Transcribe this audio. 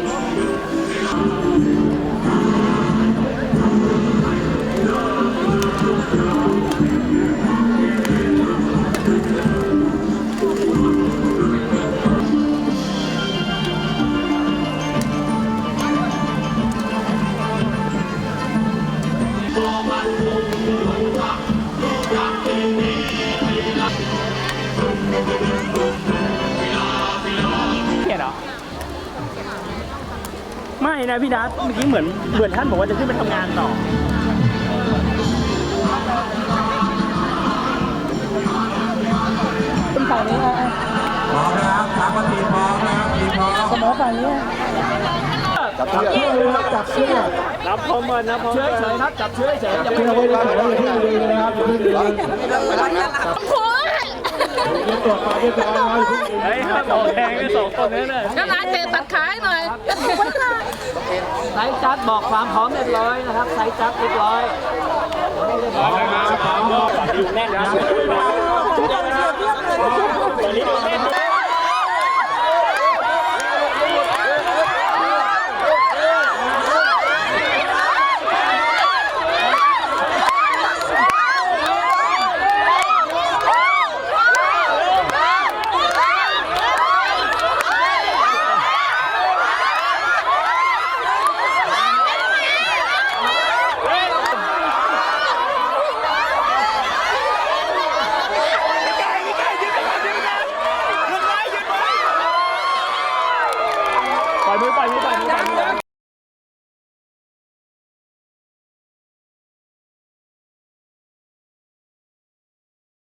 Oh, นะพี่นัทเมื่อกี้เหมือนเหมือนท่านบอกว่าจะขึ้นไปทำงานต่อเป็นฝั่งนี้นะพร้อมนะครับทางทีพร้อมนะครับทีพร้อมเสมอฝั่งนี้จับเชือกเลยครับจับเชือกนับพร้อมกันนับพร้อมเฉกัยนเฉยครับจับเฉยเฉยอย่าเชือกไว้ก่อนแล้วอย่าเพิ่งดึงนะครับอย่าเพิ่งดึงเรียกตัวมา เรียบร้อยอย่าเพิ่งดึงเฮ้ยห้ามออกแรงเลยสองคนนั้นเลยก็ร้านเตะตัดขายหน่อยไซส์จัดบอกความพร้อมเรียบร้อยนะครับไซส์จัดเรียบร้อยอยู่แน่นนะตอนนี้ดู 감사합니다.